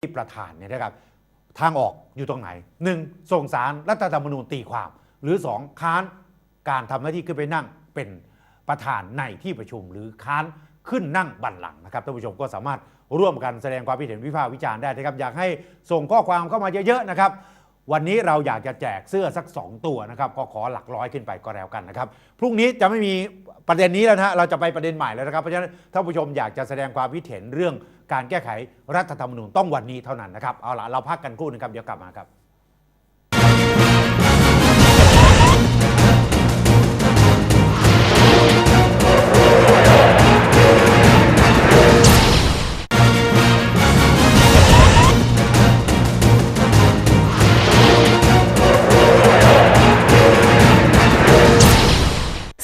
ที่ประธานเนี่ยนะครับทางออกอยู่ตรงไหนหนึ่งส่งสารรัฐธรรมนูญตีความ หรือสองค้านการทำหน้าที่ขึ้นไปนั่งเป็นประธานในที่ประชุม หรือค้านขึ้นนั่งบัลลังก์นะครับท่านผู้ชมก็สามารถร่วมกันแสดงความคิดเห็นวิพากษ์วิจารณ์ได้นะครับอยากให้ส่งข้อความเข้ามาเยอะๆนะครับวันนี้เราอยากจะแจกเสื้อสัก 2 ตัวนะครับก็ขอหลักร้อยขึ้นไปก็แล้วกันนะครับพรุ่งนี้จะไม่มีประเด็นนี้แล้วนะเราจะไปประเด็นใหม่แล้วนะครับเพราะฉะนั้นท่านผู้ชมอยากจะแสดงความคิดเห็นเรื่อง การแก้ไขรัฐธรรมนูญต้องวันนี้เท่านั้นนะครับ เอาละเราพักกันครู่หนึงครับ เดี๋ยวกลับมาครับ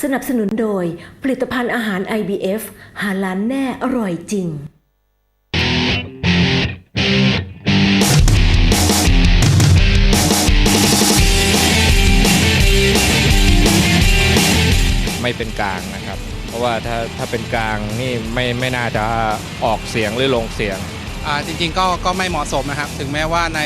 สนับสนุนโดยผลิตภัณฑ์อาหาร IBF หาล้านแน่อร่อยจริง ไม่เป็นกลางนะครับ เพราะว่าถ้าถ้าเป็นกลางนี่ไม่ไม่น่าจะออกเสียงหรือลงเสียง อ่าจริงๆก็ก็ไม่เหมาะสมนะครับ ถึงแม้ว่าใน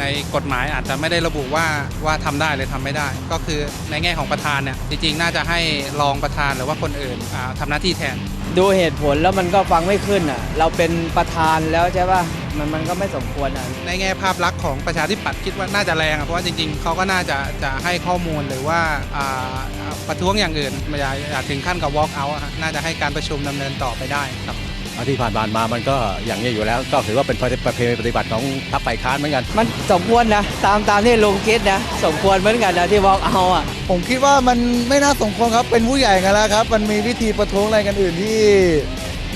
ในกฎหมายอาจจะไม่ได้ระบุว่าว่าทำได้หรือทำไม่ได้ ก็คือในแง่ของประธานเนี่ยจริงๆ น่าจะให้รองประธานหรือว่าคนอื่นอ่าทำหน้าที่แทน ดูเหตุผลแล้วมันก็ฟังไม่ขึ้นอะ เราเป็นประธานแล้วใช่ป่ะ มันมันก็ไม่สมควรอะในแง่ภาพลักษณ์ของประชาธิปัตย์คิดว่าน่าจะแรงอะเพราะว่าจริงๆ เขาก็น่าจะจะให้ข้อมูลหรือว่าอ่าอ่าประท้วงอย่างอื่นไม่อยากอยากถึงขั้นกับ walk out อะฮะน่าจะให้การประชุมดำเนินต่อไปได้ครับอาที่ผ่านๆมามันก็อย่างนี้อยู่แล้ว ก็ถือว่าเป็นประเพณีปฏิบัติของพรรคฝ่ายค้านเหมือนกัน มันสมควรนะตามตามที่ลุงคิดนะสมควรเหมือนกันนะที่บอกเอาอะ ผมคิดว่ามันไม่น่าสมควรครับเป็นผู้ใหญ่กันแล้วครับ มันมีวิธีประท้วงอะไรกันอื่นที่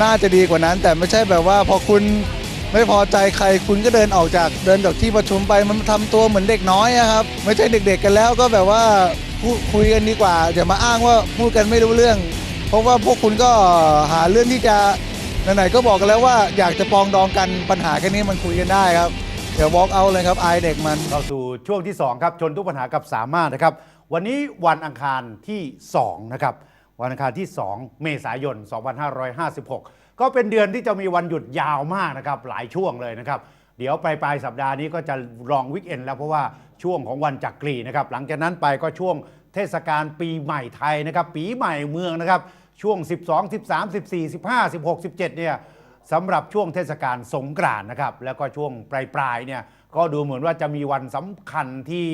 น่าจะดีกว่านั้น แต่ไม่ใช่แบบว่าพอคุณ ไม่พอใจใครคุณก็เดินออกจากเดินจากที่ประชุมไปมันทำตัวเหมือนเด็กน้อยอะครับ ไม่ใช่เด็กๆกันแล้วก็แบบว่าพูดคุยกันดีกว่าอย่ามาอ้างว่าพูดกันไม่รู้เรื่อง เพราะว่าพวกคุณก็หาเรื่องที่จะไหนๆก็บอกกันแล้วว่าอยากจะปองดองกันปัญหาแค่นี้มันคุยกันได้ครับอย่า walk out เลยครับอายเด็กมันเข้าสู่ช่วงที่ 2 ครับ ชนทุกปัญหากับสามารถนะครับ วันนี้วันอังคารที่2นะครับวันอังคารที่ 2 เมษายน 2556 ก็เป็นเดือนที่จะมีวันหยุดยาวมากนะครับหลายช่วงเลยนะครับ เดี๋ยวปลายปลายสัปดาห์นี้ก็จะรองวิกเอนแล้วเพราะว่าช่วงของวันจักรีนะครับ หลังจากนั้นไปก็ช่วงเทศกาลปีใหม่ไทยนะครับ ปีใหม่เมืองนะครับ ช่วง 12 13 14 15 16 17เนี่ยสำหรับช่วงเทศกาลสงกรานต์นะครับ แล้วก็ช่วงปลายๆเนี่ยก็ดูเหมือนว่าจะมีวันสำคัญที่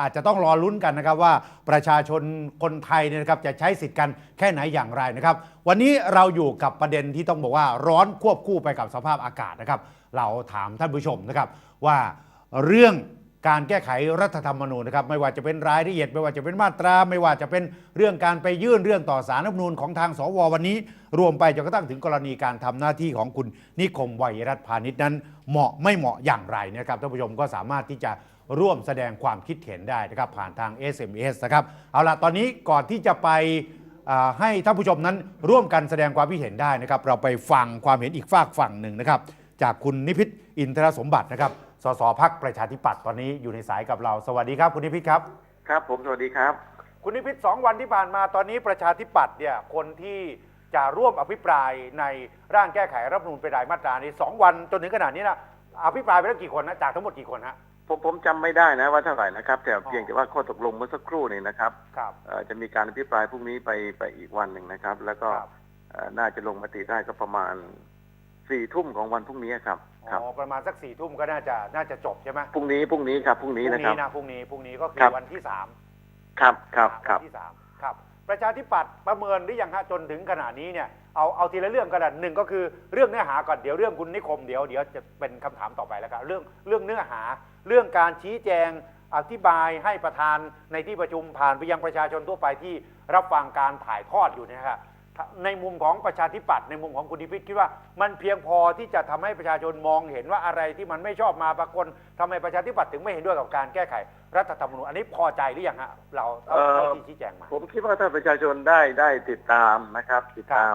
อาจจะต้องรอลุ้นกันนะครับว่าประชาชนคนไทยเนี่ยนะครับจะใช้สิทธิ์กันแค่ไหนอย่างไรนะครับ วันนี้เราอยู่กับประเด็นที่ต้องบอกว่าร้อนควบคู่ไปกับสภาพอากาศนะครับ เราถามท่านผู้ชมนะครับว่าเรื่องการแก้ไขรัฐธรรมนูญนะครับไม่ว่าจะเป็นรายละเอียด ไม่ว่าจะเป็นมาตรา ไม่ว่าจะเป็นเรื่องการไปยื่นเรื่องต่อสารรัฐธรรมนูญของทางสววันนี้ รวมไปจนกระทั่งถึงกรณีการทำหน้าที่ของคุณนิคมวัยรัฐพาณิชย์นั้น เหมาะไม่เหมาะอย่างไรนะครับท่านผู้ชมก็สามารถที่จะ ร่วมแสดงความคิดเห็นได้นะครับผ่านทาง SMS นะครับเอาละตอนนี้ก่อนที่จะไปอ่าให้ท่านผู้ชมนั้นร่วมกันแสดงความคิดเห็นได้นะครับ เราไปฟังความเห็นอีกฝากฝั่งหนึ่งนะครับ จากคุณนิพิษอินทรสมบัตินะครับสสพักประชาธิปัตย์ตอนนี้อยู่ในสายกับเราสวัสดีครับคุณนิพิษครับครับ ผมสวัสดีครับ คุณนิพิษสองวันที่ผ่านมาตอนนี้ประชาธิปัตย์เนี่ยคนที่จะร่วมอภิปรายในร่างแก้ไขรัฐธรรมนูญเป็นรายมาตรานี้สองวันจนถึงขนาดนี้นะอภิปรายไปแล้วกี่คนนะจากทั้งหมดกี่คนฮะ ผมผมจำไม่ได้นะว่าเท่าไหร่นะครับ แต่เพียงแต่ว่าข้อตกลงเมื่อสักครู่นี่นะครับครับ เอ่อจะมีการอภิปรายพรุ่งนี้ไปไปอีกวันหนึ่งนะครับ แล้วก็ครับ เอ่อน่าจะลงมติได้ก็ประมาณสี่ทุ่มของวันพรุ่งนี้ครับ ครับอ๋อประมาณสักสี่ทุ่มก็น่าจะน่าจะจบใช่ไหมพรุ่งนี้พรุ่งนี้ครับพรุ่งพนี้รุ่งนะครับ นี้นะพรุ่งนี้พรุ่งนี้ก็คืครัอบ วันที่สามครับครับควัรับนที่สามครับ ประชาธิปัตย์ประเมินหรือยังฮะจนถึงขนาดนี้เนี่ยเอาเอาทีละเรื่องก็ได้หนึ่งก็คือเรื่องเนื้อหาก่อนเดี๋ยวเรื่องคุณนิคมเดี๋ยวเดี๋ยวจะเป็นคำถามต่อไปแล้วครับเรื่องเรื่องเนื้อหาเรื่องการชี้แจงอธิบายให้ประธานในที่ประชุมผ่านไปยังประชาชนทั่วไปที่รับฟังการถ่ายทอดอยู่เนยนะครับในมุมของประชาธิปัตย์ในมุมของคุณดิพิษคิดว่ามันเพียงพอที่จะทำให้ประชาชนมองเห็นว่าอะไรที่มันไม่ชอบมาปรากฏทำไมประชาธิปัตย์ถึงไม่เห็นด้วยกับการแก้ไข รัฐธรรมนูญอันนี้พอใจหรือยังฮะเราเท่าเอ่อเท่าที่ชี้แจงมาผมคิดว่าถ้าประชาชนได้ได้ติดตามนะครับ ติดตาม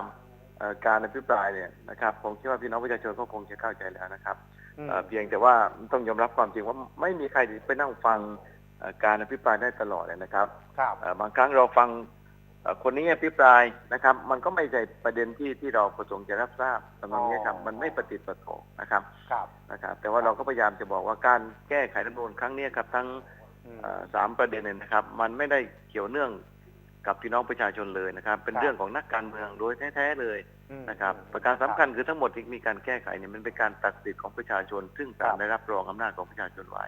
เอ่อการอภิปรายเนี่ยนะครับผมคิดว่าพี่น้องประชาชนก็คงจะเข้าใจแล้วนะครับอืม เอ่อเพียงแต่ว่าต้องยอมรับความจริงว่าไม่มีใครไปนั่งฟังเอ่อการอภิปรายได้ตลอดเลยนะครับครับเอ่อบางครั้งเราฟังเอ่อคนนี้อภิปรายนะครับ มันก็ไม่ใช่ประเด็นที่ที่เราประสงค์จะรับทราบตรงนี้ครับอ๋อมันไม่ปฏิดประต่อนะครับครับนะครับ แต่ว่าเราก็พยายามจะบอกว่าการแก้ไขรัฐธรรมนูญครั้งนี้ครับทั้งอืมเอ่อสามประเด็นเนี่ยนะครับ มันไม่ได้เกี่ยวเนื่อง กับพี่น้องประชาชนเลยนะครับ เป็นครับเรื่องของนักการเมืองโดยแท้ๆเลยอืมนะครับอืมประการสำคัญคือทั้งหมดที่มีการแก้ไขเนี่ยมันเป็นการตัดสิทธิ์ของประชาชน ซึ่งศาคลรับได้รับรองอำนาจของประชาชนไว้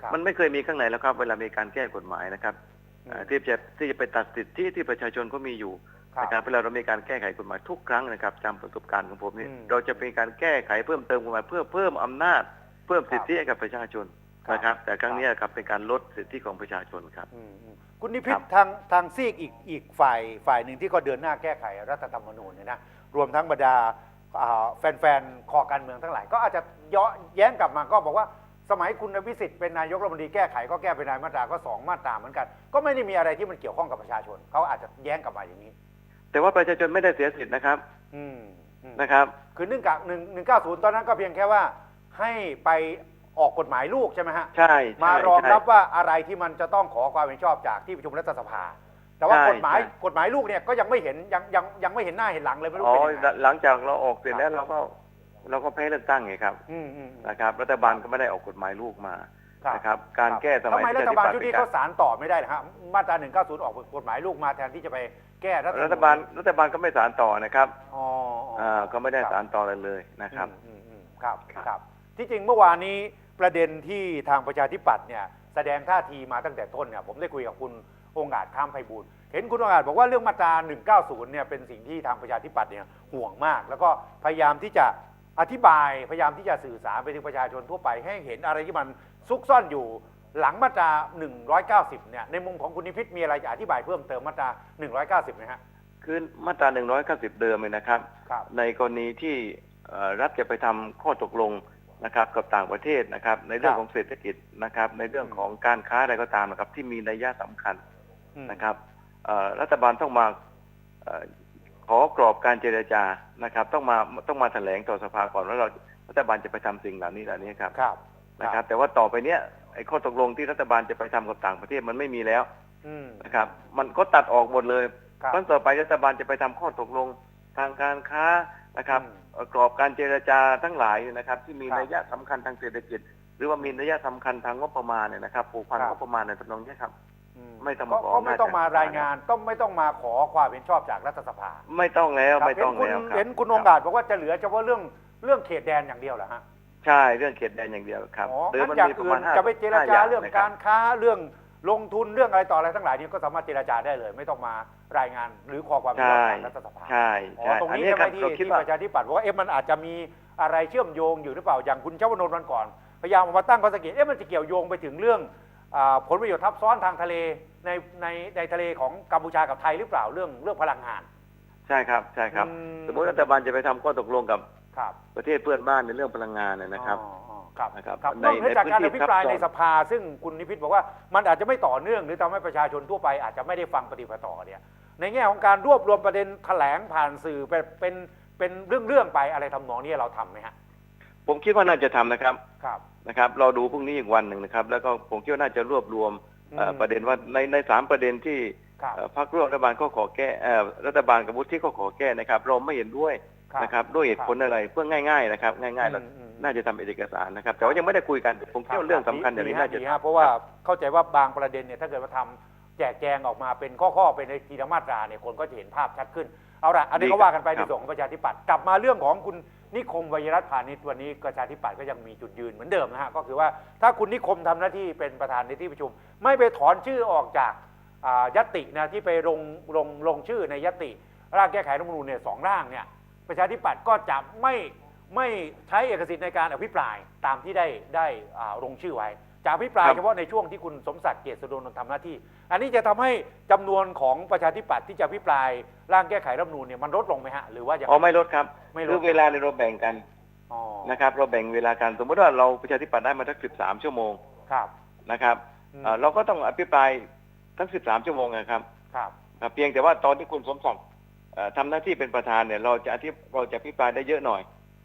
ครับมันไม่เคยมีข้างไหนแล้วครับ เวลามีการแก้กฎหมายนะครับอืมเอ่อที่จะที่จะไปตัดสิทธิ์ที่ที่ประชาชนเขามีอยู่ครับนะครับเวลาเรามีการแก้ไขกฎหมายทุกครั้งนะครับจำประสบการณ์ของผมนี่อืมเราจะเป็นการแก้ไขเพิ่มเติมกฎหมายเพื่อเพิ่มอำนาจ เพิ่มสิทธิให้กับประชาชนครับนะครับ แต่ครั้งนี้ครับเป็นการลดสิทธิของประชาชนครับอืมอืม คุณนิพิษครับทางทางซีกอีกอีกฝ่ายฝ่ายหนึ่งที่ก็เดินหน้าแก้ไขรัฐธรรมนูญเนี่ยนะรวมทั้งบรรดาอ่าแฟนๆคอการเมืองทั้งหลาย ก็อาจจะเยาะแย้งกลับมาก็บอกว่าสมัยคุณวิสิทธิ์เป็นนายกรัฐมนตรีแก้ไขก็แก้เป็นรายมาตราก็สองมาตราเหมือนกัน ก็ไม่ได้มีอะไรที่มันเกี่ยวข้องกับประชาชนเขาอาจจะแย้งกลับมาอย่างนี้ แต่ว่าประชาชนไม่ได้เสียสิทธิ์นะครับ อืมอืมนะครับ คือหนึ่งกับหนึ่งหนึ่งเก้าศูนย์ตอนนั้นก็เพียงแค่ว่าให้ไป ออกกฎหมายลูกใช่ไหมฮะ ใช่ใช่มารองใช่รับว่าอะไรที่มันจะต้องขอความเห็นชอบจากที่ประชุมรัฐสภา แต่ว่าใช่กฎหมายใช่ กฎหมายลูกเนี่ยก็ยังไม่เห็นยังยังยังไม่เห็นหน้าเห็นหลังเลยไม่รู้อ๋อเป็นยังไง หลังจากเราออกเสร็จแล้วเราก็เราก็แพ้เลือกตั้งไงครับอืมอืมอืมนะครับ รัฐบาลก็ไม่ได้ออกกฎหมายลูกมาครับนะครับ การแก้สมัยทำไมรัฐปะชธิบาลปัตย์ชุดนี้เป็นกเขารสารต่อไม่ได้นะฮะมาตราหนึ่งเก้าศูนย์ออกกฎหมายลูกมาแทนที่จะไปแก้รัฐธรรมนูญรัฐบาลรัฐบาลก็ไม่สารต่อนะครับอ๋ออ๋อออ่าก็ไม่ได้ครับสารต่ออะไรเลยนะครับ อืมอืมอืมครับครับครับที่จริงเมื่อวานนี้ ประเด็นที่ทางประชาธิปัตย์เนี่ยแสดงท่าทีมาตั้งแต่ต้นเนี่ยผมได้คุยกับคุณองค์อาจข้ามไพบูลย์เห็นคุณองค์อาจบอกว่าเรื่องมาตรา 190 เนี่ยเป็นสิ่งที่ทางประชาธิปัตย์เนี่ยห่วงมาก แล้วก็พยายามที่จะอธิบายพยายามที่จะสื่อสารไปถึงประชาชนทั่วไป ให้เห็นอะไรที่มันซุกซ่อนอยู่หลังมาตรา 190 เนี่ยในมุมของคุณนิพิษมีอะไรจะอธิบายเพิ่มเติมมาตรา 190ไหมฮะคือมาตรา 190 เดิมเลยนะครับ ครับ ในกรณีที่เอ่อรัฐจะไปทำข้อตกลง นะครับกับต่างประเทศนะครับ ในเรื่องครับของเศรษฐกิจนะครับ ในเรื่องอืมของการค้าอะไรก็ตามนะครับ ที่มีนัยยะสำคัญอืมนะครับเอ่อรัฐบาลต้องมาเอ่อขอกรอบการเจรจานะครับ ต้องมาต้องมาแถลงต่อสภาก่อนว่าเรารัฐบาลจะไปทำสิ่งเหล่านี้เหล่านี้ครับครับนะครับ แต่ว่าต่อไปเนี้ยไอ้ข้อตกลงที่รัฐบาลจะไปทำกับต่างประเทศมันไม่มีแล้วอืมนะครับ มันก็ตัดออกหมดเลยครับครั้งต่อไปรัฐบาลจะไปทำข้อตกลงทางการค้า นะครับอืมเอ่อกรอบการเจรจาทั้งหลายนะครับ ที่มีครับนัยยะสำคัญทางเศรษฐกิจ หรือว่ามีนัยยะสำคัญทางงบประมาณเนี่ยนะครับผูกพันครับงบประมาณในตำนองนี้ครับอืไม่ต้องก็มาขอก็ไม่ต้องมาอำนาจจากรายงานต้องไม่ต้องมาขอความเห็นชอบจากรัฐสภา ไม่ต้องแล้วครับไม่ต้องเห็นคุณแล้วครับเห็นคุณองค์รับอาจบอกว่าจะเหลือเฉพาะเรื่องเรื่องเขตแดนอย่างเดียวเหรอฮะใช่เรื่องเขตแดนอย่างเดียวครับอ๋อเดิมงั้มันนอย่างมีประอื่มาณนห้าจะไปเจรห้จาย่เรื่องนะคกาบรค้าเรื่อง ลงทุนเรื่องอะไรต่ออะไรทั้งหลายนี่ก็สามารถเจรจาได้เลย ไม่ต้องมารายงานหรือขอความเห็นชอบจากรัฐสภาใช่อ๋อใช่ตรงอันนี้นี้ใช่ไหคมรับที่เราคิดที่ว่าประชาธิปัตย์บอกว่าเอ๊ะมันอาจจะมีอะไรเชื่อมโยงอยู่หรือเปล่าอย่างคุณเจ้าวนนท์วันก่อน พยายามออกมาตั้งข้อสังเกตเอ๊ะมันจะเกี่ยวโยงไปถึงเรื่องอาผลประโยชน์ทับซ้อนทางทะเลในในในทะเลของกัมพูชากับไทยหรือเปล่าเรื่องเรื่องพลังงาน ใช่ครับใช่ครับอืมสมมติรัฐบาลจะไปทำข้อตกลงกับ ครับประเทศเพื่อนบ้านในเรื่องพลังงานเนี่ยนะครับ อ๋ออ๋อครับนะครับครับในนอกเหนือจากการในอพื้นที่ภิปรายซับซ้อนในสภา ซึ่งคุณนิพิษบอกว่ามันอาจจะไม่ต่อเนื่องหรือทำให้ประชาชนทั่วไปอาจจะไม่ได้ฟังปฏิปต่อเนี่ยในแง่ของการรวบรวมประเด็นแถลงผ่านสื่อเป็นเป็นเป็นเรื่องเรื่องๆไปอะไรทำนองนี้เราทำไหมฮะผมคิดว่าน่าจะทำนะครับครับ นะครับ เราดูพรุ่งนี้อีกวันหนึ่งนะครับ แล้วก็ผมคิดว่าน่าจะรวบรวมเอ่ออืมประเด็นว่าในในสามประเด็นที่ครับ เอ่อพรรคร่วมรัฐบาลก็ขอแก้เอ่อรัฐบาลกับวุฒิก็ขอแก้นะครับ เราไม่เห็นด้วย นะครับด้วยเหตุผลอะไรเพื่อง่าย ๆ นะครับ ง่ายๆเราอืมอืมน่าจะทำเอกสารนะครับ แต่ว่ายังไม่ได้คุยกันผมคิดว่าเรื่องสำคัญอย่างนี้น่าจะดีฮะเพราะว่าเข้าใจว่าบางประเด็นเนี่ยถ้าเกิดว่าทำแจกแจงออกมาเป็นข้อๆเป็นในทีละมาตราเนี่ยคนก็จะเห็นภาพชัดขึ้นเอาละอันนี้ก็ว่ากันไปในส่วนของประชาธิปัตย์กลับมาเรื่องของคุณนิคมวัยรัตน์พาณิชย์วันนี้ประชาธิปัตย์ก็ยังมีจุดยืนเหมือนเดิมนะฮะก็คือว่าถ้าคุณนิคมทำหน้าที่เป็นประธานในที่ประชุม ไม่ไปถอนชื่อออกจากอ่ายตินะที่ไปลงลงลงชื่อในยติร่างแก้ไขรัฐธรรมนูญเนี่ยสองร่างเนี่ย ประชาธิปัตย์ก็จะไม่ไม่ใช้เอกสิทธิ์ในการอภิปรายตามที่ได้ได้อ่าลงชื่อไว้ จะอภิปรายครับ เฉพาะในช่วงที่คุณสมศักดิ์เกียรติสุดนนท์ทำหน้าที่ อันนี้จะทำให้จำนวนของประชาธิปัตย์ที่จะอภิปรายร่างแก้ไขรัฐธรรมนูญเนี่ยมันลดลงไหมฮะหรือว่าอย่างอ๋อไม่ลดครับไม่ลคืดอเวลาเนี่ยเราแบ่งกันอ๋อนะครับเราแบ่งเวลากันสมมติว่าเราประชาธิปัตย์ได้มาทั้งสิบสามชั่วโมงครับนะครับอืมเอ่อเราก็ต้องอภิปรายทั้งสิบสามชั่วโมงนะครับครับ ครับเพียงแต่ว่าตอนที่คุณสมศักดิ์เอ่อ ทำหน้าที่เป็นประธานเนี่ย เราจะอธิเราจะอภิปรายได้เยอะหน่อย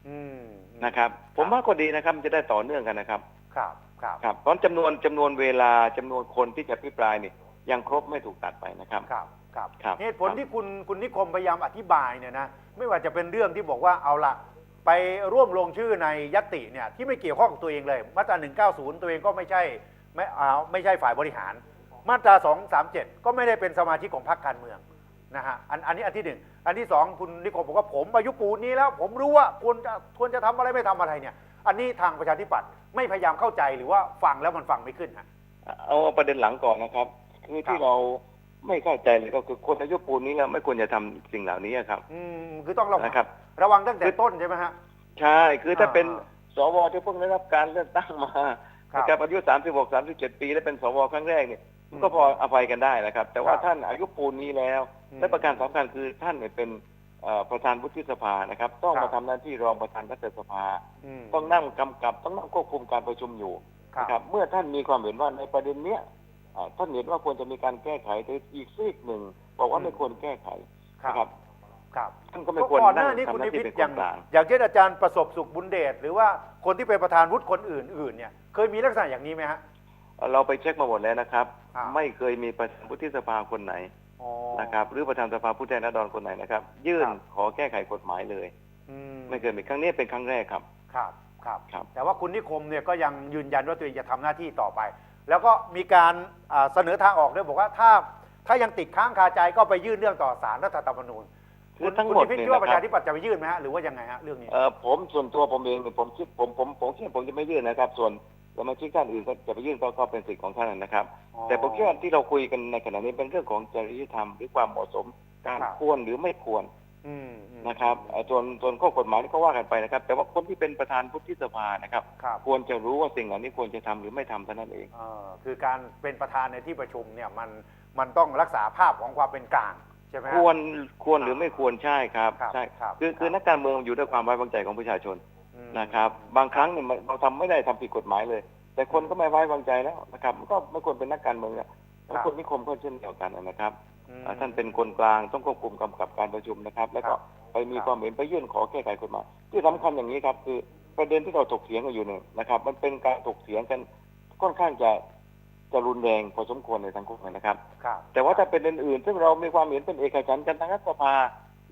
อืมนะครับ ผมว่าก็ดีนะครับมันจะได้ต่อเนื่องกันนะครับ ครับครับครับเพราะจำนวนจำนวนเวลาจำนวนคนที่จะอภิปรายเนี่ยยังครบไม่ถูกตัดไปนะครับครับ ครับครับเหตุผลที่คุณคุณนิคมพยายามอธิบายเนี่ยนะไม่ว่าจะเป็นเรื่องที่บอกว่าเอาละไปร่วมลงชื่อในยติเนี่ยที่ไม่เกี่ยวข้องกับตัวเองเลยมาตรา190 ตัวเองก็ไม่ใช่ไม่เอาไม่ใช่ฝ่ายบริหาร มาตรา237 ก็ไม่ได้เป็นสมาชิกของพรรคการเมือง นะฮะอันอันนี้อันที่หนึ่งอันที่สองคุณนิคมบอกว่าผมอายุปูนนี้แล้ว ผมรู้ว่าควรจะควรจะทำอะไรไม่ทำอะไรเนี่ย อันนี้ทางประชาธิปัตย์ไม่พยายามเข้าใจหรือว่าฟังแล้วมันฟังไม่ขึ้นฮะ เอาประเด็นหลังก่อนนะครับ คือครัที่บเราไม่เข้าใจเลยก็คือคนอายุปูนนี้แล้วไม่ควรจะทำสิ่งเหล่านี้ครับอืมคือต้องระวังนะครับ ระวังตั้งแต่ต้นใช่ไหมฮะ ใช่ คือถ้าอ่าเป็นสวที่เพิ่งได้รับการเลือกตั้งมาครับ นะครับอายุ36 37 ปี และเป็นสวครั้งแรกเนี่ยอืม ก็พออภัยกันได้นะครับ แต่ว่าครับท่านอายุปูนนี้แล้วอืมและประการสำคัญคือท่านเนี่ยเป็นเอ่อประธานวุฒิสภานะครับ ต้องครับมาทำหน้าที่รองประธานรัฐสภาอืมต้องนั่งกำกับ ต้องนั่งควบคุมการประชุมอยู่ครับนะครับ เมื่อท่านมีความเห็นว่าในประเด็นเนี้ยอ่าท่านเห็นว่าควรจะมีการแก้ไขแต่อีกซีกหนึ่งบอกว่าไม่ควรแก้ไขครับนะครับครับท่านก็ไม่ควรก่อนหนั่น้างนี้คุณทำหนิน้าที่พิษเป็นอคย่างนกลางอย่างเช่นอาจารย์ประสบสุขบุญเดชหรือว่าคนที่เป็นประธานวุฒิคนอื่น ๆ เนี่ย เคยมีลักษณะอย่างนี้ไหมฮะเราไปเช็คมาหมดแล้วนะครับ อ่าไม่เคยมีประธานวุฒิสภาคนไหนอ๋อนะครับ หรือประธานสภาผู้แทนราษฎรคนไหนนะครับ ยื่นครับขอแก้ไขกฎหมายเลย อืไม่เคยมีครั้งนี้เป็นครั้งแรกครับ ครับครับ ครับ แต่ว่าคุณนิคมเนี่ยก็ยังยืนยันว่าตัวเองจะทำหน้าที่ต่อไป แล้วก็มีการอ่าเสนอทางออกด้วยบอกว่าถ้าถ้ายังติดค้างคาใจก็ไปยื่นเรื่องต่อศาลรัฐธรรมนูญคือทั้งหมดคุณนิพิษเนี่ยคิดว่านะประครัชาบธิปัตย์จะไปยื่นไหมฮะหรือว่ายังไงฮะเรื่องนี้ เอ่อผมส่วนตัวผมเองเนี่ยผมคิดผมผมผมคิดว่าผมจะไม่ยื่นนะครับ ส่วน สมาชิกท่านอื่นก็จะไปยื่นก็ก็เป็นสิทธิ์ของท่านนะครับอ๋อแต่ผมคิดว่าที่เราคุยกันในขณะนี้เป็นเรื่องของจริยธรรมหรือความเหมาะสมการครับควรหรือไม่ควรอืมอืมนะครับเอ่อส่วนส่วนข้อกฎหมายนี่ก็ว่ากันไปนะครับ แต่ว่าคนที่เป็นประธานวุฒิสภานะครับครับ ควรจะรู้ว่าสิ่งเหล่านี้ควรจะทำหรือไม่ทำเท่านั้นเองเอ่อคือการเป็นประธานในที่ประชุมเนี่ยมันมันต้องรักษาภาพของความเป็นกลางใช่ไหมฮะควรควรหรือไม่ควรใช่ครับครับใช่ครับคือคือครับนักการเมืองอยู่ด้วยความไว้วางใจของประชาชนอืม นะครับ บางครั้งเนี่ยมันเราทำไม่ได้ทำผิดกฎหมายเลย แต่คนก็ไม่ไว้วางใจแล้วนะครับมันก็ไม่ควรเป็นนักการเมืองแล้วแล้วคนนิคมก็เช่นเดียวกันนะครับอืมอ่าท่านเป็นคนกลางต้องควบคุมกำกับการประชุมนะครับ แล้วก็ครับไปมีครับความเห็นไปยื่นขอแก้ไขกฎหมายที่สำคัญอย่างนี้ครับ คือประเด็นที่เราถกเถียงกันอยู่เนี่ยนะครับ มันเป็นการถกเถียงกันค่อนข้างจะจะรุนแรงพอสมควรในสังคมนะครับครับแต่ว่าถ้าเป็นอื่นๆซึ่งเรามีความเห็นเป็นเอกฉันท์กันทางรัฐสภา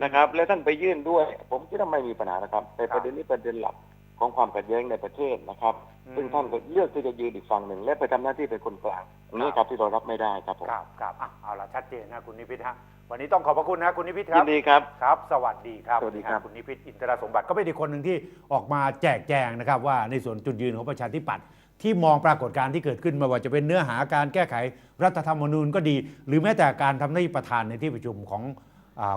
นะครับ และท่านไปยื่นด้วย ผมคิดว่าไม่มีปัญหานะครับ แต่ครับประเด็นนี้ประเด็นหลัก ของความขัดแย้งในประเทศนะครับ อืม ซึ่งท่านก็เลือกที่จะยืนอีกฝั่งหนึ่ง และไปทำหน้าที่เป็นคนกลางอันนี้ครับที่เรารับไม่ได้ครับผมครับครับอะเอาละชัดเจนนะคุณนิพิษฮะวันนี้ต้องขอบพระคุณนะคุณนิพิษคยิรับนดีครับ ครับ สวัสดีครับสวัสดีครับ คุณนิพิษอินทรสมบัติก็เป็นอีกคนหนึ่งที่ออกมาแจกแจงนะครับ ว่าในส่วนจุดยืนของประชาธิปัตย์ที่มองปรากฏการณ์ที่เกิดขึ้นไม่ว่าจะเป็นเนื้อหาการแก้ไขรัฐธรรมนูญก็ดี หรือแม้แต่การทำหน้าที่ประธานในที่ประชุมของอา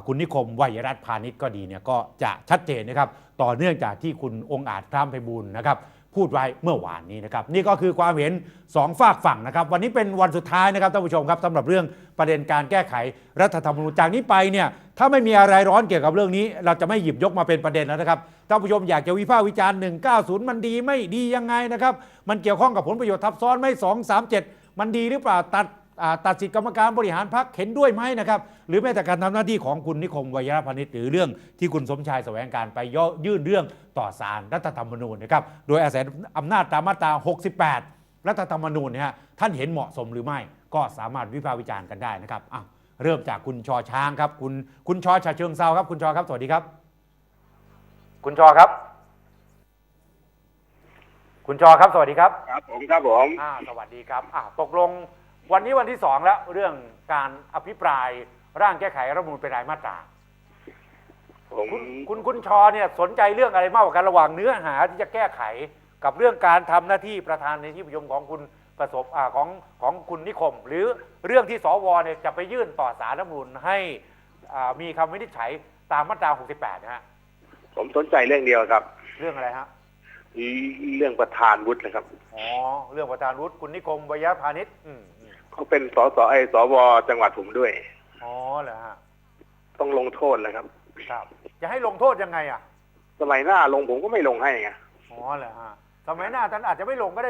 คุณนิคมวัยรัตพาณิชย์ก็ดีเนี่ยก็จะชัดเจนนะครับต่อเนื่องจากที่คุณองค์อาจคล้ามไพบูลนะครับพูดไว้เมื่อวานนี้นะครับนี่ก็คือความเห็นสองฝากฝั่งนะครับ วันนี้เป็นวันสุดท้ายนะครับท่านผู้ชมครับสำหรับเรื่องประเด็นการแก้ไขรัฐธรรมนูญจากนี้ไปเนี่ยถ้าไม่มีอะไรร้อนเกี่ยวกับเรื่องนี้ เราจะไม่หยิบยกมาเป็นประเด็นแล้วนะครับท่านผู้ชมอยากจะวิพากษ์วิจารณ์190 มันดีไม่ดียังไงนะครับมันเกี่ยวข้องกับผลประโยชน์ทับซ้อนไม่ 2 3 7 มันดีหรือเปล่าตัด ตัดสิทธิกรรมการบริหารพรรคเห็นด้วยไหมนะครับ หรือแม้แต่การทำหน้าที่ของคุณนิคมวัยรพานิชหรือเรื่องที่คุณสมชายแสวงการไปย่อยื่นเรื่องต่อศาลรัฐธรรมนูญนะครับโดยอาศัยอำนาจตามมาตรา 68 รัฐธรรมนูญเนี่ยฮะท่านเห็นเหมาะสมหรือไม่ก็สามารถวิพากษ์วิจารณ์กันได้นะครับอะเริ่มจากคุณชอช้างครับ คุณคุณชอชาเชิงเซาครับคุณชอครับสวัสดีครับ คุณชอครับ คุณชอครับสวัสดีครับ ครับผมครับผมอ่าสวัสดีครับอ่าตกลง วันนี้วันที่สองแล้วเรื่องการอภิปรายร่างแก้ไขรัฐธรรมนูญเป็นรายมาตรา ผมคุณคุณคุณชอเนี่ยสนใจเรื่องอะไรมากกว่ากันระหว่างเนื้อหาที่จะแก้ไขกับเรื่องการทำหน้าที่ประธานในที่ประชุมของคุณประสบอาของของคุณนิคม หรือเรื่องที่สวเนี่ยจะไปยื่นต่อสารรัฐธรรมนูญให้อ่ามีคำวินิจฉัยตามมาตรา 68 นะฮะ ผมสนใจเรื่องเดียวครับ เรื่องอะไรฮะ เรื่องประธานวุฒินะครับ อ๋อ เรื่องประธานวุฒิคุณนิคมวิยะพาณิชย์อืมอืม เขาเป็นสสไอสวจังหวัดผมด้วย อ๋อเหรอฮะ ต้องลงโทษนะครับ ครับ จะให้ลงโทษยังไงอะ สมัยหน้าลงผมก็ไม่ลงให้ไง อ๋อเหรอฮะ สมัยหน้าท่านอาจจะไม่ลงก็ได้